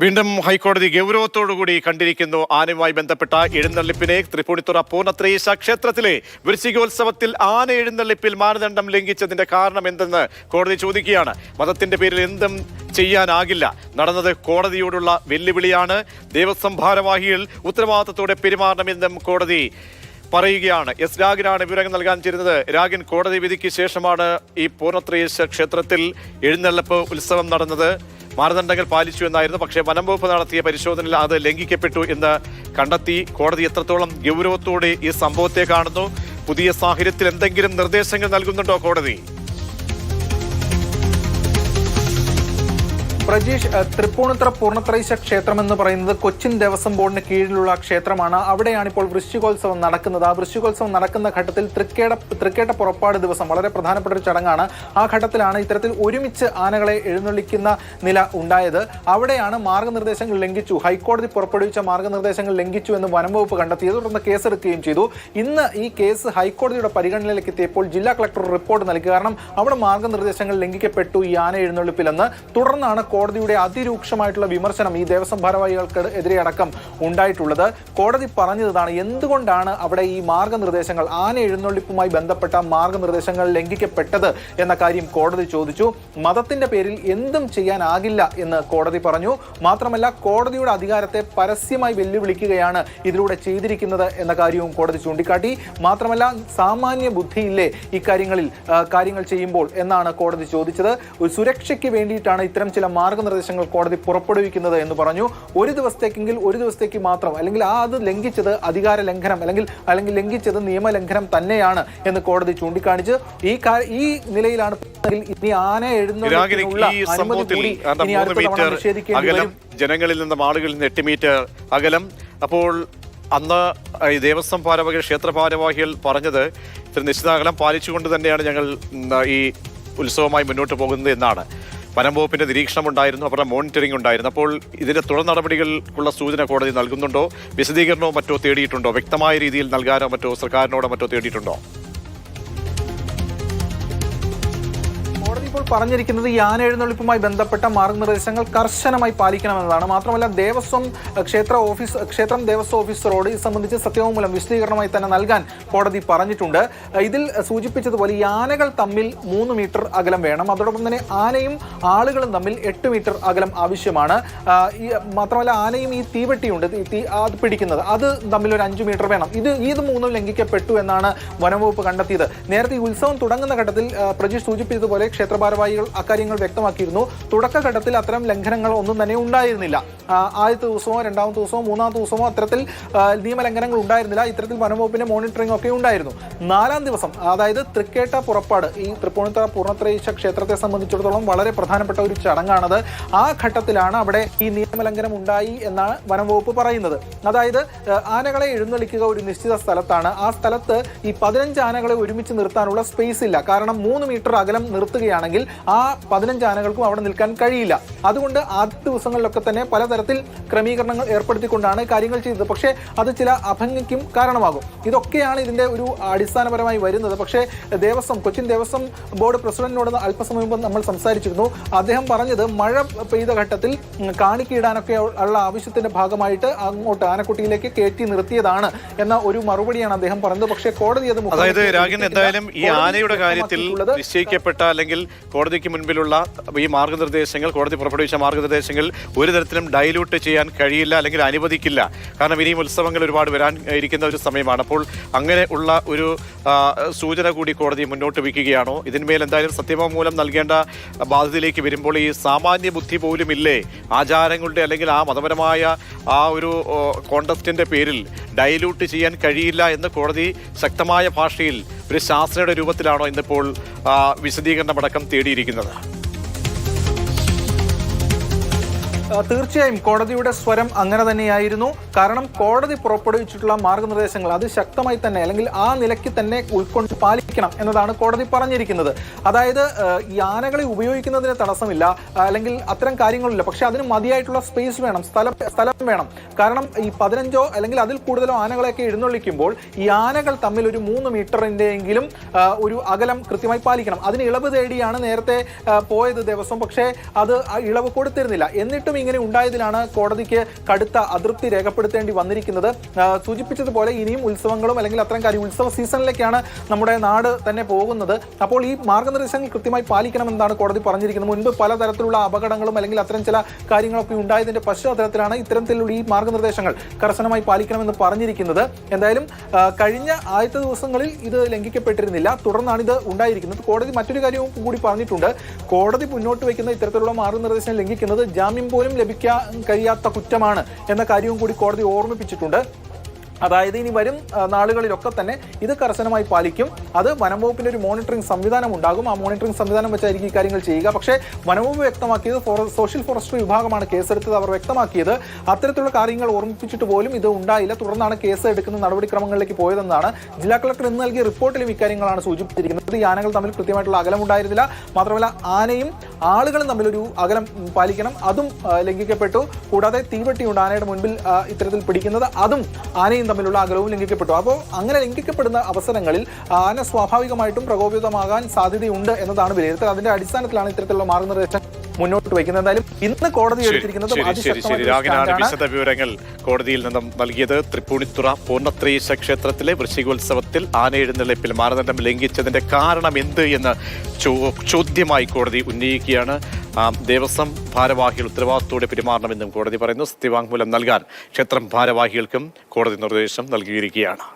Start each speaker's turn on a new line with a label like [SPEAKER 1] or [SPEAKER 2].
[SPEAKER 1] വീണ്ടും ഹൈക്കോടതി ഗൗരവത്തോടുകൂടി കണ്ടിരിക്കുന്നു. ആനയുമായി ബന്ധപ്പെട്ട എഴുന്നള്ളിപ്പിനെ തൃപ്പൂണിത്തുറ പൂർണത്രേശ ക്ഷേത്രത്തിലെ വൃശ്ചികോത്സവത്തിൽ ആന എഴുന്നള്ളിപ്പിൽ മാനദണ്ഡം ലംഘിച്ചതിന്റെ കാരണം എന്തെന്ന് കോടതി ചോദിക്കുകയാണ്. മതത്തിന്റെ പേരിൽ എന്തും ചെയ്യാനാകില്ല. നടന്നത് കോടതിയോടുള്ള വെല്ലുവിളിയാണ്. ദേവസ്വം ഭാരവാഹികൾ ഉത്തരവാദിത്തത്തോടെ പെരുമാറണമെന്നും കോടതി പറയുകയാണ്. എസ് രാഗിനാണ് വിവരങ്ങൾ നൽകാൻ ചേരുന്നത് രാഗിൻ കോടതി വിധിക്ക് ശേഷമാണ് ഈ പൂർണത്രേശ ക്ഷേത്രത്തിൽ എഴുന്നള്ളിപ്പ് ഉത്സവം നടന്നത്. മാനദണ്ഡങ്ങൾ പാലിച്ചു എന്നായിരുന്നു. പക്ഷേ വനം വകുപ്പ് നടത്തിയ പരിശോധനയിൽ അത് ലംഘിക്കപ്പെട്ടു എന്ന് കണ്ടെത്തി. കോടതി എത്രത്തോളം ഗൗരവത്തോടെ ഈ സംഭവത്തെ കാണുന്നു? പുതിയ സാഹചര്യത്തിൽ എന്തെങ്കിലും നിർദ്ദേശങ്ങൾ നൽകുന്നുണ്ടോ കോടതി?
[SPEAKER 2] പ്രജീഷ് തൃപ്പൂണിത്ര പൂർണത്രൈശ ക്ഷേത്രം എന്ന് പറയുന്നത് കൊച്ചിൻ ദേവസ്വം ബോർഡിന് കീഴിലുള്ള ക്ഷേത്രമാണ്. അവിടെയാണ് ഇപ്പോൾ വൃശ്ചികോത്സവം നടക്കുന്നത്. ആ വൃശ്ചികോത്സവം നടക്കുന്ന ഘട്ടത്തിൽ തൃക്കേട തൃക്കേട്ട പുറപ്പാട് ദിവസം വളരെ പ്രധാനപ്പെട്ട ഒരു ചടങ്ങാണ്. ആ ഘട്ടത്തിലാണ് ഇത്തരത്തിൽ ഒരുമിച്ച് ആനകളെ എഴുന്നള്ളിക്കുന്ന നില ഉണ്ടായത്. അവിടെയാണ് മാർഗനിർദ്ദേശങ്ങൾ ലംഘിച്ചു. ഹൈക്കോടതി പുറപ്പെടുവിച്ച മാർഗനിർദ്ദേശങ്ങൾ ലംഘിച്ചു എന്ന് വനംവകുപ്പ് കണ്ടെത്തിയത് തുടർന്ന് കേസെടുക്കുകയും ചെയ്തു. ഇന്ന് ഈ കേസ് ഹൈക്കോടതിയുടെ പരിഗണനയിലേക്ക് എത്തിയപ്പോൾ ജില്ലാ കളക്ടർ റിപ്പോർട്ട് നൽകി. കാരണം അവിടെ മാർഗനിർദ്ദേശങ്ങൾ ലംഘിക്കപ്പെട്ടു ഈ ആന എഴുന്നള്ളിപ്പിലെന്ന്. തുടർന്നാണ് കോടതിയുടെ അതിരൂക്ഷമായിട്ടുള്ള വിമർശനം ഈ ദേവസ്വം ഭാരവാഹികൾക്ക് എതിരെ അടക്കം ഉണ്ടായിട്ടുള്ളത്. കോടതി പറഞ്ഞതാണ് എന്തുകൊണ്ടാണ് അവിടെ ഈ മാർഗനിർദ്ദേശങ്ങൾ ആന എഴുന്നള്ളിപ്പുമായി ബന്ധപ്പെട്ട മാർഗനിർദ്ദേശങ്ങൾ ലംഘിക്കപ്പെട്ടത് എന്ന കാര്യം കോടതി ചോദിച്ചു. മതത്തിന്റെ പേരിൽ എന്തും ചെയ്യാനാകില്ല എന്ന് കോടതി പറഞ്ഞു. മാത്രമല്ല കോടതിയുടെ അധികാരത്തെ പരസ്യമായി വെല്ലുവിളിക്കുകയാണ് ഇതിലൂടെ ചെയ്തിരിക്കുന്നത് എന്ന കാര്യവും കോടതി ചൂണ്ടിക്കാട്ടി. മാത്രമല്ല സാമാന്യ ബുദ്ധിയില്ലേ ഇക്കാര്യങ്ങളിൽ കാര്യങ്ങൾ ചെയ്യുമ്പോൾ എന്നാണ് കോടതി ചോദിച്ചത്. സുരക്ഷയ്ക്ക് വേണ്ടിയിട്ടാണ് ഇത്തരം ചില മാർഗനിർദ്ദേശങ്ങൾ കോടതി പുറപ്പെടുവിക്കുന്നത് എന്ന് പറഞ്ഞു. ഒരു ദിവസത്തേക്കെങ്കിൽ ഒരു ദിവസത്തേക്ക് മാത്രം. അല്ലെങ്കിൽ ആ അത് ലംഘിച്ചത് അധികാര ലംഘനം അല്ലെങ്കിൽ അല്ലെങ്കിൽ ലംഘിച്ചത് നിയമലംഘനം തന്നെയാണ് എന്ന് കോടതി ചൂണ്ടിക്കാണിച്ച് ഈ ഈ നിലയിലാണ് ഇനി ആന എഴുതുന്ന
[SPEAKER 1] ജനങ്ങളിൽ നിന്നും ആളുകളിൽ നിന്ന് എട്ട് മീറ്റർ അകലം. അപ്പോൾ അന്ന് ഈ ദേവസ്വം ഭാരവാഹികൾ ക്ഷേത്ര ഭാരവാഹികൾ പറഞ്ഞത് ഇത്ര നിശ്ചിത അകലം പാലിച്ചുകൊണ്ട് തന്നെയാണ് ഞങ്ങൾ ഈ ഉത്സവമായി മുന്നോട്ട് പോകുന്നത് എന്നാണ്. വനം വകുപ്പിന്റെ നിരീക്ഷണം ഉണ്ടായിരുന്നു അവരുടെ മോണിറ്ററിംഗ് ഉണ്ടായിരുന്നു. അപ്പോൾ ഇതിന്റെ തുടർ നടപടികൾക്കുള്ള സൂചന കോടതി നൽകുന്നുണ്ടോ? വിശദീകരണമോ മറ്റോ തേടിയിട്ടുണ്ടോ? വ്യക്തമായ രീതിയിൽ നൽകാനോ മറ്റോ സർക്കാരിനോടോ മറ്റോ തേടിയിട്ടുണ്ടോ?
[SPEAKER 2] പറഞ്ഞിരിക്കുന്നത് ഈ ആന ബന്ധപ്പെട്ട മാർഗനിർദ്ദേശങ്ങൾ കർശനമായി പാലിക്കണമെന്നതാണ്. മാത്രമല്ല ദേവസ്വം ക്ഷേത്ര ഓഫീസ് ക്ഷേത്രം ദേവസ്വം ഓഫീസറോട് ഇത് സംബന്ധിച്ച് സത്യവാങ്മൂലം വിശദീകരണമായി തന്നെ നൽകാൻ കോടതി പറഞ്ഞിട്ടുണ്ട്. ഇതിൽ സൂചിപ്പിച്ചതുപോലെ ഈ ആനകൾ തമ്മിൽ മൂന്ന് മീറ്റർ അകലം വേണം. അതോടൊപ്പം തന്നെ ആനയും ആളുകളും തമ്മിൽ എട്ട് മീറ്റർ അകലം ആവശ്യമാണ്. ഈ മാത്രമല്ല ആനയും ഈ തീവെട്ടിയുണ്ട്. തീ അത് പിടിക്കുന്നത്. അത് തമ്മിൽ ഒരു അഞ്ച് മീറ്റർ വേണം. ഇത് ഇത് മൂന്നും ലംഘിക്കപ്പെട്ടു എന്നാണ് വനംവകുപ്പ് കണ്ടെത്തിയത്. നേരത്തെ ഈ ഉത്സവം തുടങ്ങുന്ന ഘട്ടത്തിൽ പ്രജീഷ് സൂചിപ്പിച്ചതുപോലെ ക്ഷേത്ര ഭാരവാഹികൾ അക്കാര്യങ്ങൾ വ്യക്തമാക്കിയിരുന്നു. തുടക്കഘട്ടത്തിൽ അത്തരം ലംഘനങ്ങൾ ഒന്നും തന്നെ ഉണ്ടായിരുന്നില്ല. ആദ്യത്തെ ദിവസമോ രണ്ടാമത്തെ ദിവസമോ മൂന്നാമത്തെ ദിവസമോ അത്തരത്തിൽ നിയമലംഘനങ്ങൾ ഉണ്ടായിരുന്നില്ല. ഇത്തരത്തിൽ വനംവകുപ്പിന്റെ മോണിറ്ററിംഗ് ഒക്കെ ഉണ്ടായിരുന്നു. നാലാം ദിവസം അതായത് തൃക്കേട്ട പുറപ്പാട് ഈ തൃപ്പൂണിത്തുറ പൂർണത്രയീശ ക്ഷേത്രത്തെ സംബന്ധിച്ചിടത്തോളം വളരെ പ്രധാനപ്പെട്ട ഒരു ചടങ്ങാണത്. ആ ഘട്ടത്തിലാണ് അവിടെ ഈ നിയമലംഘനം ഉണ്ടായി എന്നാണ് വനംവകുപ്പ് പറയുന്നത്. അതായത് ആനകളെ എഴുന്നള്ളിക്കുക ഒരു നിശ്ചിത സ്ഥലത്താണ്. ആ സ്ഥലത്ത് ഈ പതിനഞ്ച് ആനകളെ ഒരുമിച്ച് നിർത്താനുള്ള സ്പേസ് ഇല്ല. കാരണം മൂന്ന് മീറ്റർ അകലം നിർത്തുകയാണെങ്കിൽ ആ പതിനഞ്ച് ആനകൾക്കും അവിടെ നിൽക്കാൻ കഴിയില്ല. അതുകൊണ്ട് ആദ്യ ദിവസങ്ങളിലൊക്കെ തന്നെ പലതരത്തിൽ ക്രമീകരണങ്ങൾ ഏർപ്പെടുത്തിക്കൊണ്ടാണ് കാര്യങ്ങൾ ചെയ്തത്. പക്ഷേ അത് ചില അഭംഗിക്കും കാരണമാകും. ഇതൊക്കെയാണ് ഇതിന്റെ ഒരു അടിസ്ഥാനപരമായി വരുന്നത്. പക്ഷേ ദേവസ്വം കൊച്ചിൻ ദേവസ്വം ബോർഡ് പ്രസിഡന്റിനോട് അല്പസമയം മുമ്പ് നമ്മൾ സംസാരിച്ചിരുന്നു. അദ്ദേഹം പറഞ്ഞത് മഴ പെയ്ത ഘട്ടത്തിൽ കാണിക്കിടാനൊക്കെ ഉള്ള ആവശ്യത്തിന്റെ ഭാഗമായിട്ട് അങ്ങോട്ട് ആനക്കുട്ടിയിലേക്ക് കയറ്റി നിർത്തിയതാണ് എന്ന ഒരു മറുപടിയാണ് അദ്ദേഹം പറഞ്ഞത്. പക്ഷേ കോടതി അത്
[SPEAKER 1] അതായത് രാഗൻ എന്തായാലും ഈ ആനയുടെ കാര്യത്തിൽ നിശ്ചയിക്കപ്പെട്ട അല്ലെങ്കിൽ കോടതിക്ക് മുൻപിലുള്ള ഈ മാർഗനിർദ്ദേശങ്ങൾ കോടതി പുറപ്പെടുവിച്ച മാർഗനിർദ്ദേശങ്ങൾ ഒരു തരത്തിലും ഡൈലൂട്ട് ചെയ്യാൻ കഴിയില്ല അല്ലെങ്കിൽ അനുവദിക്കില്ല. കാരണം ഇനിയും ഉത്സവങ്ങൾ ഒരുപാട് വരാൻ ഇരിക്കുന്ന ഒരു സമയമാണ്. അപ്പോൾ അങ്ങനെ ഉള്ള ഒരു സൂചന കൂടി കോടതി മുന്നോട്ട് വയ്ക്കുകയാണോ? ഇതിന്മേൽ എന്തായാലും സത്യവാങ്മൂലം നൽകേണ്ട ബാധ്യതയിലേക്ക് വരുമ്പോൾ ഈ സാമാന്യ ബുദ്ധി പോലും ഇല്ലേ? ആചാരങ്ങളുടെ അല്ലെങ്കിൽ ആ മതപരമായ ആ ഒരു കോണ്ടസ്റ്റിന്റെ പേരിൽ ഡൈലൂട്ട് ചെയ്യാൻ കഴിയില്ല എന്ന് കോടതി ശക്തമായ ഭാഷയിൽ ഒരു ശാസ്ത്രയുടെ രൂപത്തിലാണോ ഇന്നിപ്പോൾ വിശദീകരണമടക്കം തേടിയിരിക്കുന്നത്?
[SPEAKER 2] തീർച്ചയായും കോടതിയുടെ സ്വരം അങ്ങനെ തന്നെയായിരുന്നു. കാരണം കോടതി പുറപ്പെടുവിച്ചിട്ടുള്ള മാർഗനിർദ്ദേശങ്ങൾ അത് ശക്തമായി തന്നെ അല്ലെങ്കിൽ ആ നിലയ്ക്ക് തന്നെ ഉൾക്കൊണ്ട് പാലിക്കണം എന്നതാണ് കോടതി പറഞ്ഞിരിക്കുന്നത്. അതായത് ഈ ആനകളെ ഉപയോഗിക്കുന്നതിന് തടസ്സമില്ല അല്ലെങ്കിൽ അത്തരം കാര്യങ്ങളില്ല. പക്ഷെ അതിന് മതിയായിട്ടുള്ള സ്പേസ് വേണം സ്ഥലം സ്ഥലം വേണം. കാരണം ഈ പതിനഞ്ചോ അല്ലെങ്കിൽ അതിൽ കൂടുതലോ ആനകളെയൊക്കെ എഴുന്നള്ളിക്കുമ്പോൾ ഈ ആനകൾ തമ്മിൽ ഒരു മൂന്ന് മീറ്ററിന്റെയെങ്കിലും ഒരു അകലം കൃത്യമായി പാലിക്കണം. അതിന് ഇളവ് തേടിയാണ് നേരത്തെ പോയത് ദിവസം പക്ഷേ അത് ഇളവ് കൊടുത്തിരുന്നില്ല. എന്നിട്ടും ഇങ്ങനെ ഉണ്ടായതിലാണ് കോടതിക്ക് കടുത്ത അതൃപ്തി രേഖപ്പെടുത്തേണ്ടി വന്നിരിക്കുന്നത്. സൂചിപ്പിച്ചതുപോലെ ഇനിയും ഉത്സവങ്ങളും അല്ലെങ്കിൽ അത്തരം കാര്യം ഉത്സവ സീസണിലേക്കാണ് നമ്മുടെ നാട് തന്നെ പോകുന്നത്. അപ്പോൾ ഈ മാർഗനിർദ്ദേശങ്ങൾ കൃത്യമായി പാലിക്കണമെന്നാണ് കോടതി പറഞ്ഞിരിക്കുന്നത്. മുൻപ് പലതരത്തിലുള്ള അപകടങ്ങളും അല്ലെങ്കിൽ അത്തരം ചില കാര്യങ്ങളൊക്കെ ഉണ്ടായതിന്റെ പശ്ചാത്തലത്തിലാണ് ഇത്തരത്തിലുള്ള ഈ മാർഗനിർദ്ദേശങ്ങൾ കർശനമായി പാലിക്കണമെന്ന് പറഞ്ഞിരിക്കുന്നത്. എന്തായാലും കഴിഞ്ഞ ആദ്യത്തെ ദിവസങ്ങളിൽ ഇത് ലംഘിക്കപ്പെട്ടിരുന്നില്ല. തുടർന്നാണ് ഇത് ഉണ്ടായിരിക്കുന്നത്. കോടതി മറ്റൊരു കാര്യവും കൂടി പറഞ്ഞിട്ടുണ്ട്. കോടതി മുന്നോട്ട് വയ്ക്കുന്ന ഇത്തരത്തിലുള്ള മാർഗനിർദ്ദേശം ലംഘിക്കുന്നത് ജാമ്യം പോലും ലഭിക്കാൻ കഴിയാത്ത കുറ്റമാണ് എന്ന കാര്യവും കൂടി കോടതി ഓർമ്മിപ്പിച്ചിട്ടുണ്ട്. അതായത് ഇനി വരും നാളുകളിലൊക്കെ തന്നെ ഇത് കർശനമായി പാലിക്കും. അത് വനം ഒരു മോണിറ്ററിംഗ് സംവിധാനം ഉണ്ടാകും. ആ മോണിറ്ററിംഗ് സംവിധാനം വെച്ചായിരിക്കും ഈ കാര്യങ്ങൾ ചെയ്യുക. പക്ഷേ വനംവകുപ്പ് വ്യക്തമാക്കിയത് സോഷ്യൽ ഫോറസ്ട്രി വിഭാഗമാണ് കേസെടുത്തത്. അവർ വ്യക്തമാക്കിയത് അത്തരത്തിലുള്ള കാര്യങ്ങൾ ഓർമ്മിപ്പിച്ചിട്ട് പോലും ഇത് ഉണ്ടായില്ല. തുടർന്നാണ് കേസ് എടുക്കുന്ന നടപടിക്രമങ്ങളിലേക്ക് പോയതെന്നാണ് ജില്ലാ കളക്ടർ ഇന്ന് നൽകിയ റിപ്പോർട്ടിലും ഇക്കാര്യങ്ങളാണ് സൂചിപ്പിച്ചിരിക്കുന്നത്. ഈ ആനകൾ തമ്മിൽ കൃത്യമായിട്ടുള്ള അകലം ഉണ്ടായിരുന്നില്ല. മാത്രമല്ല ആനയും ആളുകളും തമ്മിലൊരു അകലം പാലിക്കണം. അതും ലംഘിക്കപ്പെട്ടു. കൂടാതെ തീവട്ടിയുണ്ട് ആനയുടെ മുൻപിൽ ഇത്തരത്തിൽ പിടിക്കുന്നത്. അതും ആനയും തമ്മിലുള്ള അകലവും ലംഘിക്കപ്പെട്ടു. അപ്പോൾ അങ്ങനെ ലംഘിക്കപ്പെടുന്ന അവസരങ്ങളിൽ ആന സ്വാഭാവികമായിട്ടും പ്രകോപിതമാകാൻ സാധ്യതയുണ്ട് എന്നതാണ് വിലയിരുത്തൽ. അതിന്റെ അടിസ്ഥാനത്തിലാണ് ഇത്തരത്തിലുള്ള മാർഗനിർദ്ദേശം മുന്നോട്ട് വയ്ക്കുന്നത്. എന്തായാലും ഇന്ന് കോടതി എടുത്തിരിക്കുന്നത്.
[SPEAKER 1] വിശദ വിവരങ്ങൾ കോടതിയിൽ നിന്നും നൽകിയത് തൃപ്പൂണിത്തുറ പൂർണത്രയീശ ക്ഷേത്രത്തിലെ വൃശ്ചികോത്സവത്തിൽ ആന എഴുന്നള്ളിപ്പിൽ മാനദണ്ഡം ലംഘിച്ചതിന്റെ കാരണം എന്ത് എന്ന് ചോദ്യമായി കോടതി ഉന്നയിക്കുകയാണ്. ദേവസ്വം ഭാരവാഹികൾ ഉത്തരവാദിത്തോടെ പെരുമാറണമെന്നും കോടതി പറയുന്നു. സത്യവാങ്മൂലം നൽകാൻ ക്ഷേത്രം ഭാരവാഹികൾക്കും കോടതി നിർദ്ദേശം നൽകിയിരിക്കുകയാണ്.